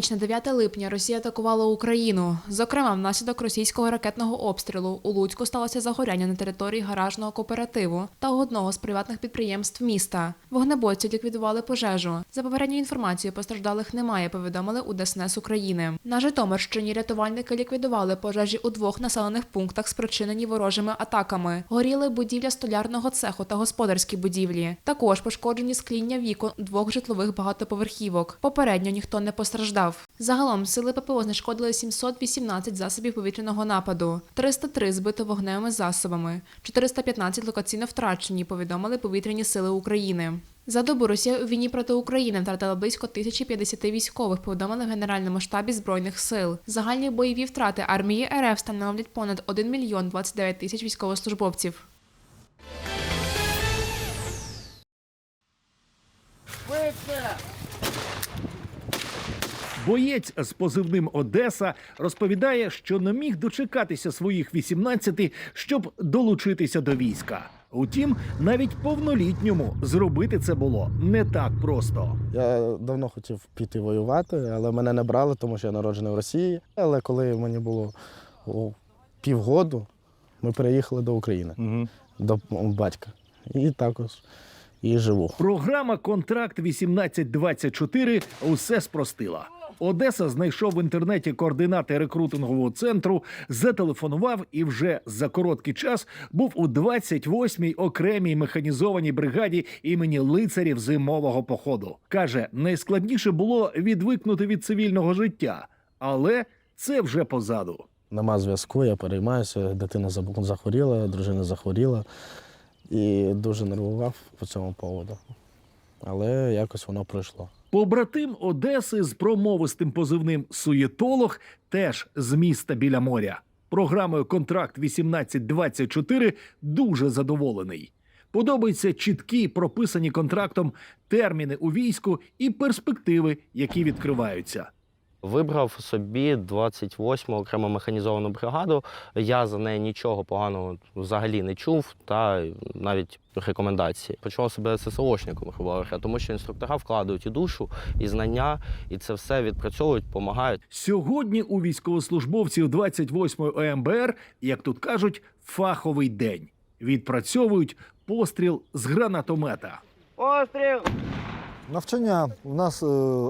ніч на 9 липня Росія атакувала Україну. Зокрема, внаслідок російського ракетного обстрілу у Луцьку сталося загоряння на території гаражного кооперативу та одного з приватних підприємств міста. Вогнебойці ліквідували пожежу. За попередньою інформацією, постраждалих немає. Повідомили у ДСНС України. На Житомирщині рятувальники ліквідували пожежі у двох населених пунктах, спричинені ворожими атаками. Горіли будівля столярного цеху та господарські будівлі. Також пошкоджені скління вікон двох житлових багатоповерхівок. Попередньо ніхто не постраждав. Загалом сили ППО знешкодили 718 засобів повітряного нападу, 303 збито вогневими засобами, 415 локаційно втрачені. Повідомили повітряні сили України. За добу Росія у війні проти України втратила близько 1050 військових, повідомили в Генеральному штабі збройних сил. Загальні бойові втрати армії РФ становлять понад 1 мільйон 29 тисяч військовослужбовців. Боєць з позивним Одеса розповідає, що не міг дочекатися своїх 18, щоб долучитися до війська. Утім, навіть повнолітньому зробити це було не так просто. Я давно хотів піти воювати, але мене не брали, тому що я народжений в Росії. Але коли мені було півгоду, ми переїхали до України, до батька. І також і живу. Програма Контракт 1824 усе спростила. Одеса знайшов в інтернеті координати рекрутингового центру, зателефонував і вже за короткий час був у 28-й окремій механізованій бригаді імені лицарів зимового походу. каже, найскладніше було відвикнути від цивільного життя, але це вже позаду. Нема зв'язку, я переймаюся, дитина захворіла, дружина захворіла і дуже нервував по цьому поводу. Але якось воно пройшло. Побратим Одеси з промовистим позивним Суєтолог теж з міста біля моря. Програмою Контракт 1824 дуже задоволений. Подобаються чіткі, прописані контрактом терміни у війську і перспективи, які відкриваються. Вибрав собі 28-му окрему механізовану бригаду. Я за неї нічого поганого взагалі не чув, та навіть рекомендації. Почував себе ССОшником, грубо говоря, тому що інструктора вкладають і душу, і знання, і це все відпрацьовують, допомагають. Сьогодні у військовослужбовців 28-ї ОМБР, як тут кажуть, фаховий день. Відпрацьовують постріл з гранатомета. Постріл Навчання. У нас е,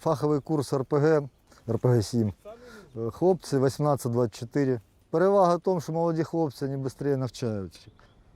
фаховий курс РПГ, РПГ-7. Е, Хлопці 18-24. Перевага в тому, що молоді хлопці вони швидше навчаються.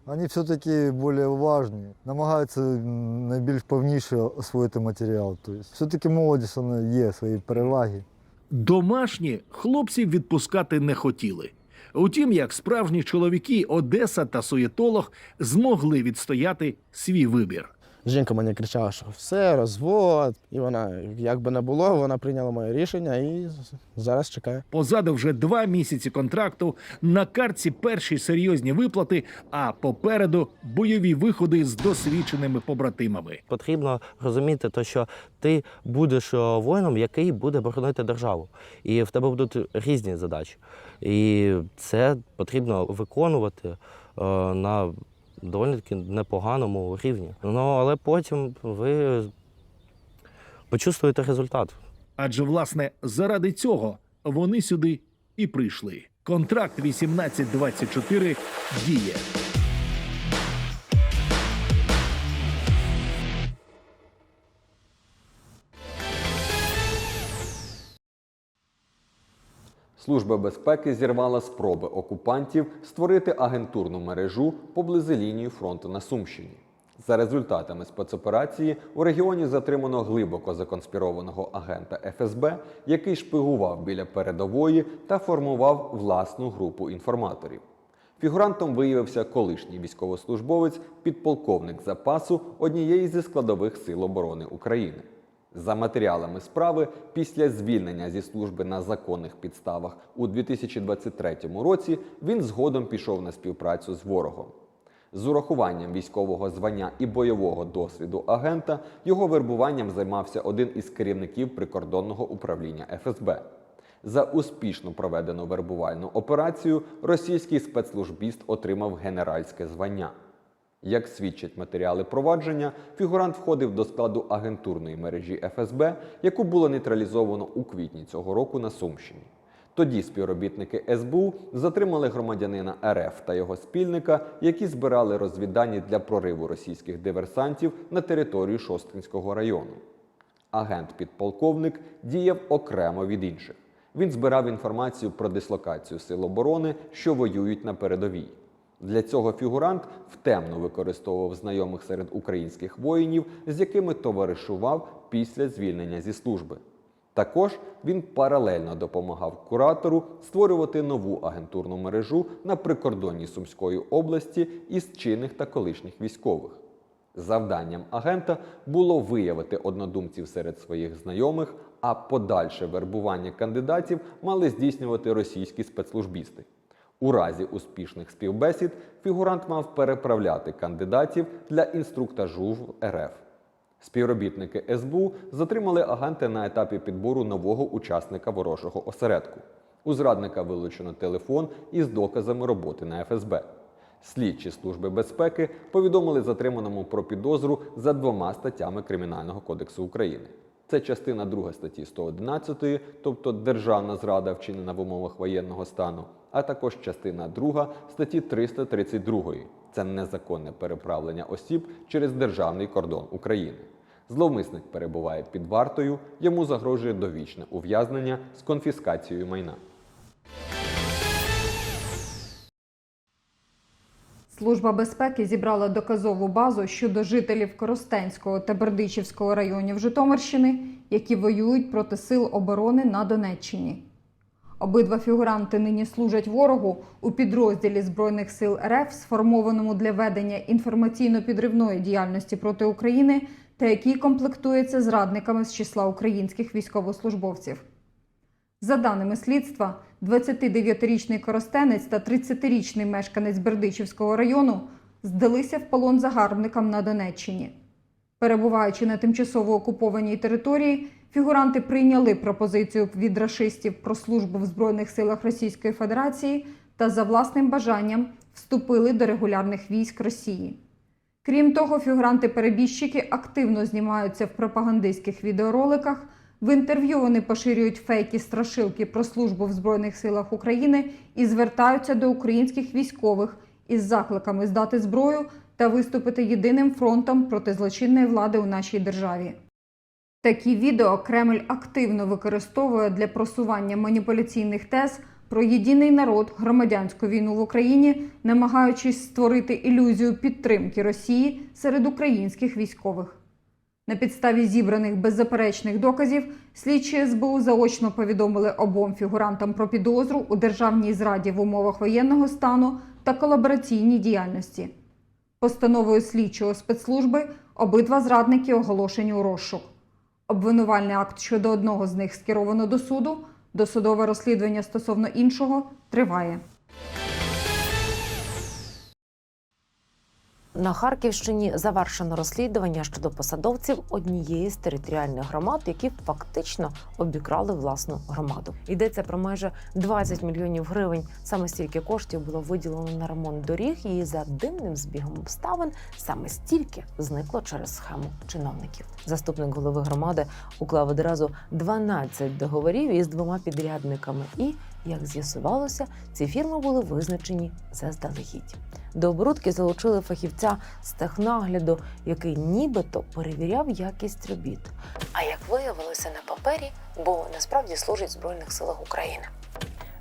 Вони все-таки більш уважні, намагаються найбільш повніше освоїти матеріал. Тобто, все-таки вона є свої переваги. Домашні хлопців відпускати не хотіли. Утім, як справжні чоловіки, Одеса та Суєтолог змогли відстояти свій вибір. Жінка мені кричала, що все, розвод. І вона, як би не було, вона прийняла моє рішення і зараз чекає. Позаду вже два місяці контракту, на картці перші серйозні виплати, а попереду бойові виходи з досвідченими побратимами. Потрібно розуміти, то, що ти будеш е, воїном, який буде боронити державу. І в тебе будуть різні задачі. І це потрібно виконувати е, на доволі таки непоганому рівні. Ну, але потім ви почувствуєте результат. Адже, власне, заради цього вони сюди і прийшли. Контракт 1824 діє. Служба безпеки зірвала спроби окупантів створити агентурну мережу поблизу лінії фронту на Сумщині. За результатами спецоперації у регіоні затримано глибоко законспірованого агента ФСБ, який шпигував біля передової та формував власну групу інформаторів. Фігурантом виявився колишній військовослужбовець, підполковник запасу однієї зі складових сил оборони України. За матеріалами справи, після звільнення зі служби на законних підставах у 2023 році він згодом пішов на співпрацю з ворогом. З урахуванням військового звання і бойового досвіду агента його вербуванням займався один із керівників прикордонного управління ФСБ. За успішно проведену вербувальну операцію російський спецслужбіст отримав генеральське звання. Як свідчать матеріали провадження, фігурант входив до складу агентурної мережі ФСБ, яку було нейтралізовано у квітні цього року на Сумщині. Тоді співробітники СБУ затримали громадянина РФ та його спільника, які збирали розвіддані для прориву російських диверсантів на територію Шосткинського району. Агент-підполковник діяв окремо від інших. Він збирав інформацію про дислокацію сил оборони, що воюють на передовій. Для цього фігурант втемно використовував знайомих серед українських воїнів, з якими товаришував після звільнення зі служби. Також він паралельно допомагав куратору створювати нову агентурну мережу на прикордонні Сумської області із чинних та колишніх військових. Завданням агента було виявити однодумців серед своїх знайомих, а подальше вербування кандидатів мали здійснювати російські спецслужбісти. У разі успішних співбесід фігурант мав переправляти кандидатів для інструктажу в РФ. Співробітники СБУ затримали агента на етапі підбору нового учасника ворожого осередку. У зрадника вилучено телефон із доказами роботи на ФСБ. Слідчі служби безпеки повідомили затриманому про підозру за двома статтями Кримінального кодексу України. Це частина 2 статті 111, тобто державна зрада вчинена в умовах воєнного стану, а також частина 2 статті 332. Це незаконне переправлення осіб через державний кордон України. Зловмисник перебуває під вартою, йому загрожує довічне ув'язнення з конфіскацією майна. Служба безпеки зібрала доказову базу щодо жителів Коростенського та Бердичівського районів Житомирщини, які воюють проти сил оборони на Донеччині. Обидва фігуранти нині служать ворогу у підрозділі Збройних сил РФ, сформованому для ведення інформаційно-підривної діяльності проти України, та який комплектується зрадниками з числа українських військовослужбовців. За даними слідства, 29-річний коростенець та 30-річний мешканець Бердичівського району здалися в полон загарбникам на Донеччині. Перебуваючи на тимчасово окупованій території, фігуранти прийняли пропозицію від рашистів про службу в Збройних силах Російської Федерації та за власним бажанням вступили до регулярних військ Росії. Крім того, фігуранти-перебіжчики активно знімаються в пропагандистських відеороликах. В інтерв'ю вони поширюють фейки страшилки про службу в Збройних силах України і звертаються до українських військових із закликами здати зброю та виступити єдиним фронтом проти злочинної влади у нашій державі. Такі відео Кремль активно використовує для просування маніпуляційних тез про єдиний народ, громадянську війну в Україні, намагаючись створити ілюзію підтримки Росії серед українських військових. На підставі зібраних беззаперечних доказів слідчі СБУ заочно повідомили обом фігурантам про підозру у державній зраді в умовах воєнного стану та колабораційній діяльності. Постановою слідчого спецслужби обидва зрадники оголошені у розшук. Обвинувальний акт щодо одного з них скеровано до суду. Досудове розслідування стосовно іншого триває. На Харківщині завершено розслідування щодо посадовців однієї з територіальних громад, які фактично обікрали власну громаду. Йдеться про майже 20 мільйонів гривень. Саме стільки коштів було виділено на ремонт доріг, і за дивним збігом обставин саме стільки зникло через схему чиновників. Заступник голови громади уклав одразу 12 договорів із двома підрядниками і. Як з'ясувалося, ці фірми були визначені заздалегідь. До оборудки залучили фахівця з технагляду, який нібито перевіряв якість робіт. А як виявилося на папері, бо насправді служить в Збройних силах України.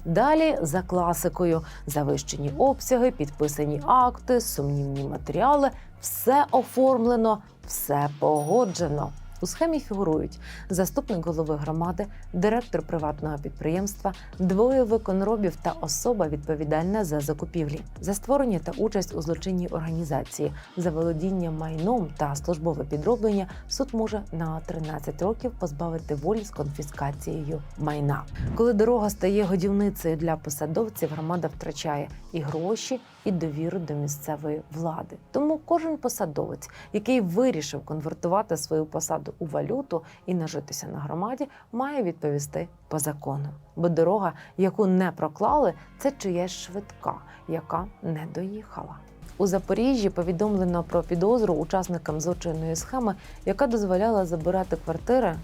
Далі за класикою завищені обсяги, підписані акти, сумнівні матеріали, все оформлено, все погоджено. У схемі фігурують заступник голови громади, директор приватного підприємства, двоє виконробів та особа відповідальна за закупівлі, за створення та участь у злочинній організації, за володіння майном та службове підроблення. Суд може на 13 років позбавити волі з конфіскацією майна. Коли дорога стає годівницею для посадовців, громада втрачає і гроші, і довіру до місцевої влади. Тому кожен посадовець, який вирішив конвертувати свою посаду у валюту і нажитися на громаді, має відповісти по закону. Бо дорога, яку не проклали, це чиясь швидка, яка не доїхала. У Запоріжжі повідомлено про підозру учасникам злочинної схеми, яка дозволяла забирати квартири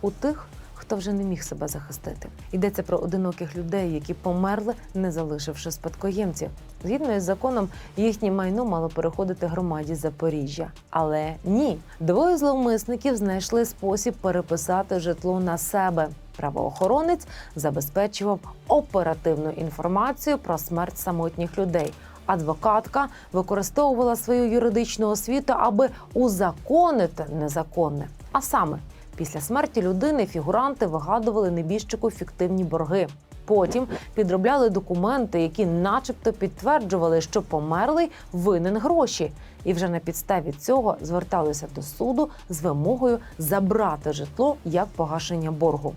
у тих, хто вже не міг себе захистити. Йдеться про одиноких людей, які померли, не залишивши спадкоємців. Згідно із законом, їхнє майно мало переходити громаді Запоріжжя. Але ні, двоє зловмисників знайшли спосіб переписати житло на себе. Правоохоронець забезпечував оперативну інформацію про смерть самотніх людей. Адвокатка використовувала свою юридичну освіту, аби узаконити незаконне. А саме після смерті людини фігуранти вигадували небіжчику фіктивні борги. Потім підробляли документи, які, начебто, підтверджували, що померлий винен гроші, і вже на підставі цього зверталися до суду з вимогою забрати житло як погашення боргу.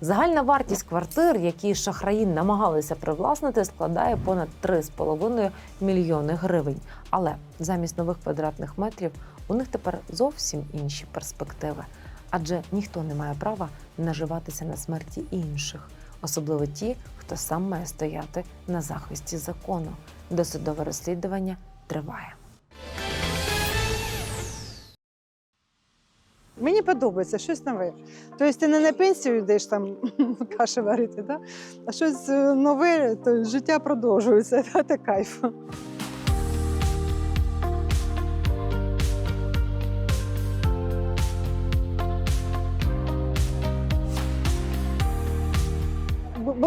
Загальна вартість квартир, які шахраї намагалися привласнити, складає понад 3,5 мільйони гривень. Але замість нових квадратних метрів у них тепер зовсім інші перспективи. Адже ніхто не має права наживатися на смерті інших, особливо ті, хто сам має стояти на захисті закону. Досудове розслідування триває. Мені подобається щось нове. Тобто ти не на пенсію йдеш там каші варити, да? а щось е, нове, то життя продовжується. Це кайф.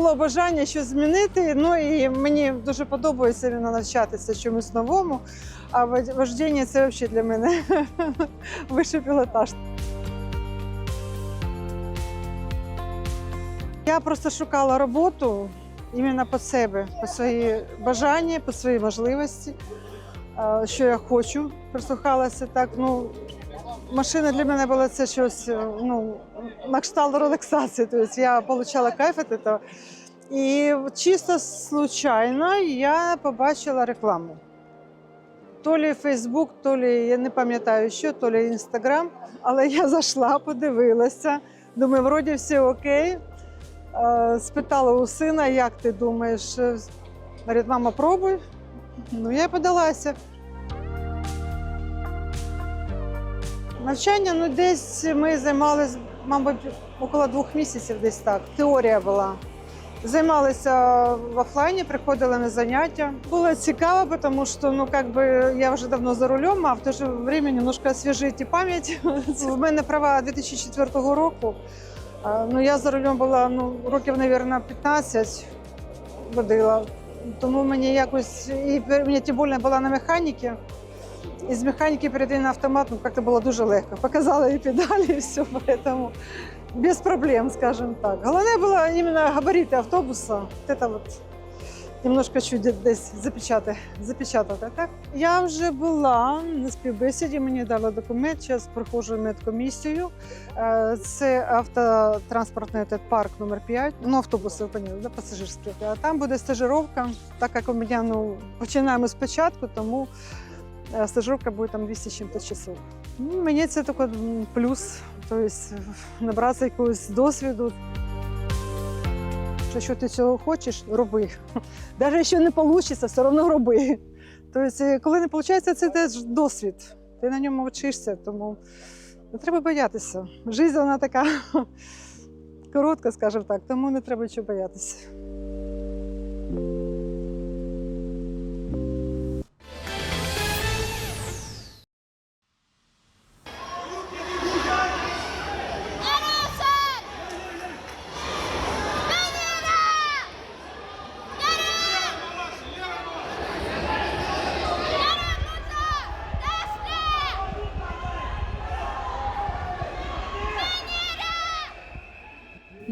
Було бажання щось змінити. Ну і мені дуже подобається навчатися чомусь новому. А вождіння це взагалі для мене вищий пілотаж. Я просто шукала роботу іменно під себе, по свої бажання, по свої можливості, що я хочу. Прислухалася так. Ну, машина для мене була це щось е, ну, на кшталт релаксації. Тобто я отримала кайф від цього. І чисто случайно я побачила рекламу. То лі Фейсбук, то лі я не пам'ятаю що, то лі Інстаграм. Але я зайшла, подивилася. Думаю, вроді все окей. Е, Спитала у сина, як ти думаєш? Е, Говорить, мама, пробуй. Ну, я й подалася. Навчання, ну десь ми займалися, мабуть, около двох місяців, десь так. Теорія була. Займалися в офлайні, приходили на заняття. Було цікаво, тому що ну, как би, я вже давно за рулем, а в те ж время немножко освіжити пам'ять. В мене права 2004 року. Ну, я за рулем була ну, років, мабуть, 15 водила. Тому мені якось, і мені тим більше була на механіці. І з механіки перейти на автомат ну, як-то було дуже легко. Показала і педалі, і все, поэтому без проблем, скажем так. Головне було іменно габарити автобуса. Вот это вот немножко чуть десь запечатати, запечатати. Так? Я вже була на співбесіді, мені дали документ, зараз проходжу медкомісію. Е, Це автотранспортний этот парк номер 5, ну автобуси, ви поняли, да, пасажирські. А Там буде стажировка, так як у мене ну, починаємо спочатку, тому е, стажировка буде там 200 з чим-то часов. Ну, Мені це тільки плюс, тобто набратися якогось досвіду. Якщо ти цього хочеш, роби. Навіть якщо не вийде, все одно роби. Тобто, коли не виходить, це теж досвід. Ти на ньому вчишся, тому не треба боятися. Життя вона така коротка, скажімо так, тому не треба чого боятися.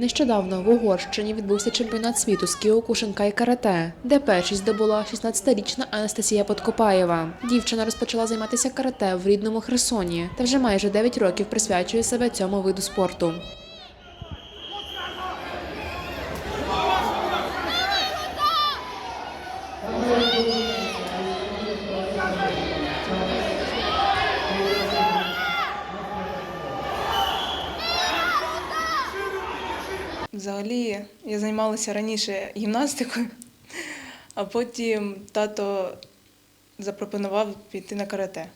Нещодавно в Угорщині відбувся чемпіонат світу з кіокушенка і карате, де першість здобула 16-річна Анастасія Подкопаєва. Дівчина розпочала займатися карате в рідному Херсоні та вже майже 9 років присвячує себе цьому виду спорту. Взагалі, я займалася раніше гімнастикою, а потім тато запропонував піти на карате.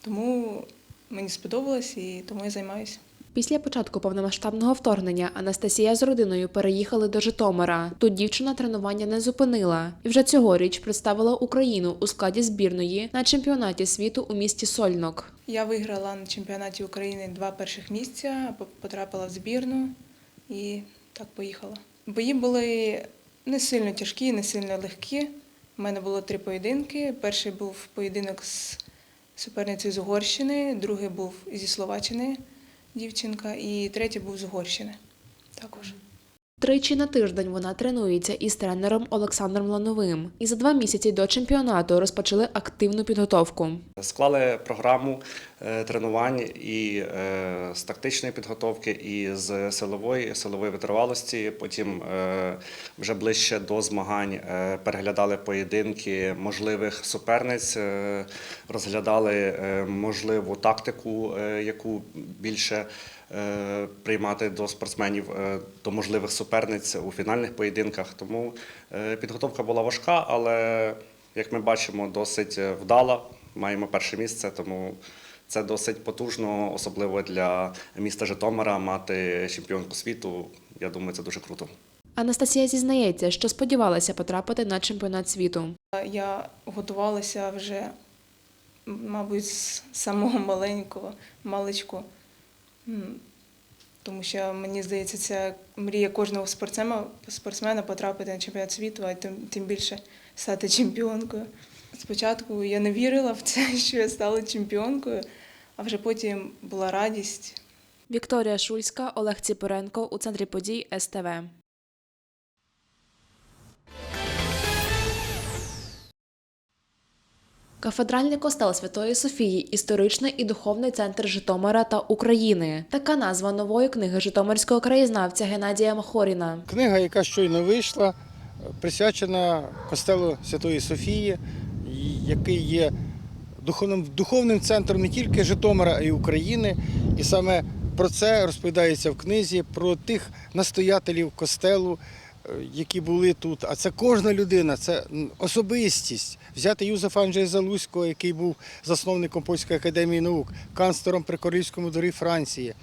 Тому мені сподобалось і тому я займаюся. Після початку повномасштабного вторгнення Анастасія з родиною переїхали до Житомира. Тут дівчина тренування не зупинила і вже цьогоріч представила Україну у складі збірної на чемпіонаті світу у місті Сольнок. Я виграла на чемпіонаті України два перших місця, по- потрапила в збірну і так поїхала. Бої були не сильно тяжкі, не сильно легкі. У мене було три поєдинки. Перший був поєдинок з суперницею з Угорщини, другий був зі Словаччини дівчинка, і третій був з Угорщини також. Тричі на тиждень вона тренується із тренером Олександром Лановим. І за два місяці до чемпіонату розпочали активну підготовку. Склали програму е, тренувань і е, з тактичної підготовки, і з силової, силової витривалості. Потім е, вже ближче до змагань переглядали поєдинки можливих суперниць, розглядали можливу тактику, яку більше приймати до спортсменів, е, до можливих суперниць у фінальних поєдинках. Тому е, підготовка була важка, але як ми бачимо, досить е, вдала. Маємо перше місце, тому це досить потужно, особливо для міста Житомира мати чемпіонку світу. Я думаю, це дуже круто. Анастасія зізнається, що сподівалася потрапити на чемпіонат світу. Я готувалася вже, мабуть, з самого маленького маличку. Тому що мені здається, це мрія кожного спортсмена, спортсмена потрапити на чемпіонат світу, а тим, тим більше стати чемпіонкою. Спочатку я не вірила в це, що я стала чемпіонкою, а вже потім була радість. Вікторія Шульська, Олег Ціпоренко у центрі подій СТВ. Кафедральний костел Святої Софії історичний і духовний центр Житомира та України. Така назва нової книги житомирського краєзнавця Геннадія Махоріна. Книга, яка щойно вийшла, присвячена костелу Святої Софії, який є духовним, духовним центром не тільки Житомира, а й України. І саме про це розповідається в книзі, про тих настоятелів костелу, які були тут. А це кожна людина, це особистість. Взяти Юзефа Анджея Залузького, який був засновником Польської академії наук, канцлером при Королівському дворі Франції,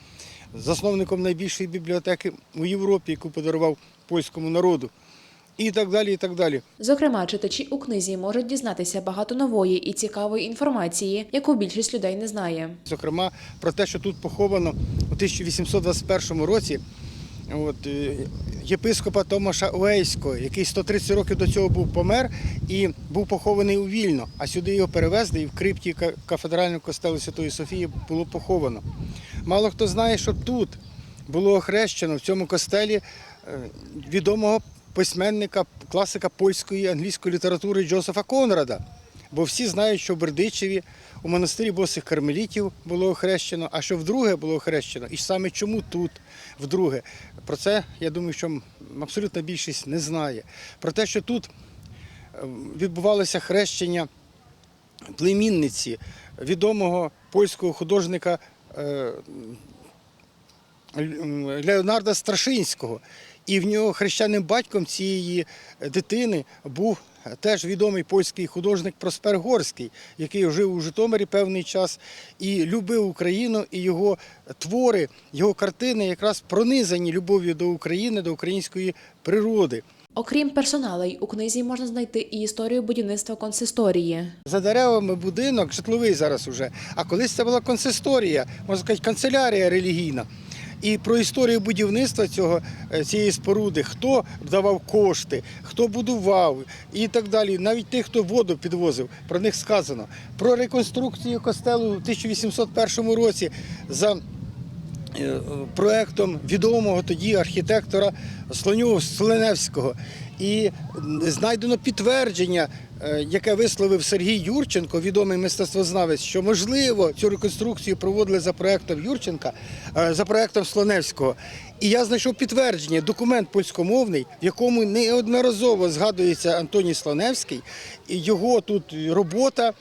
засновником найбільшої бібліотеки у Європі, яку подарував польському народу. І так далі, і так далі. Зокрема, читачі у книзі можуть дізнатися багато нової і цікавої інформації, яку більшість людей не знає. Зокрема, про те, що тут поховано у 1821 році от, е, єпископа Томаша Уейського, який 130 років до цього був помер і був похований у Вільно, а сюди його перевезли і в крипті ка- кафедрального костелу Святої Софії було поховано. Мало хто знає, що тут було охрещено в цьому костелі е, відомого письменника, класика польської і англійської літератури Джозефа Конрада. Бо всі знають, що в Бердичеві у монастирі босих кармелітів було охрещено, а що вдруге було охрещено, і саме чому тут вдруге. Про це я думаю, що абсолютна більшість не знає. Про те, що тут е, відбувалося хрещення племінниці відомого польського художника е, Леонарда Страшинського. І в нього хрещеним батьком цієї дитини був теж відомий польський художник Проспер Горський, який жив у Житомирі певний час і любив Україну, і його твори, його картини якраз пронизані любов'ю до України, до української природи. Окрім персоналей, у книзі можна знайти і історію будівництва консисторії. За деревами будинок, житловий зараз уже. А колись це була консисторія, можна сказати, канцелярія релігійна. І про історію будівництва цього, е, цієї споруди, хто давав кошти, хто будував і так далі. Навіть тих, хто воду підвозив, про них сказано. Про реконструкцію костелу у 1801 році за проектом відомого тоді архітектора Слоню Слоневського. І знайдено підтвердження, е, яке висловив Сергій Юрченко, відомий мистецтвознавець, що можливо цю реконструкцію проводили за проектом Юрченка, е, за проектом Слоневського. І я знайшов підтвердження, документ польськомовний, в якому неодноразово згадується Антоній Слоневський, його тут робота,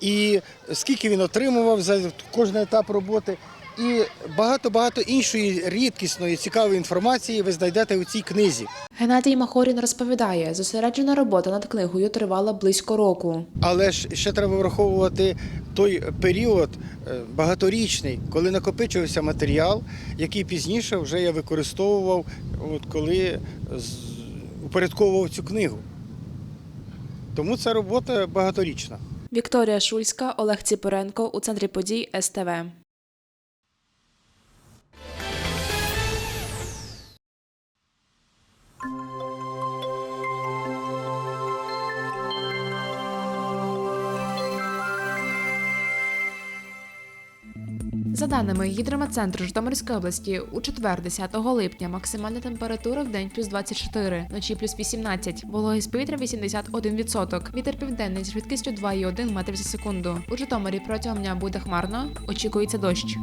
і скільки він отримував за кожен етап роботи. І багато-багато іншої рідкісної, цікавої інформації ви знайдете у цій книзі. Геннадій Махорін розповідає, зосереджена робота над книгою тривала близько року. Але ж ще треба враховувати той період е, багаторічний, коли накопичувався матеріал, який пізніше вже я використовував, от коли з- упорядковував цю книгу. Тому ця робота багаторічна. Вікторія Шульська, Олег Ціпоренко у центрі подій СТВ. За даними гідрометцентру Житомирської області, у четвер, 10 липня, максимальна температура в день плюс 24, вночі плюс 18, вологість повітря 81%, вітер південний з швидкістю 2,1 метрів за секунду. У Житомирі протягом дня буде хмарно, очікується дощ.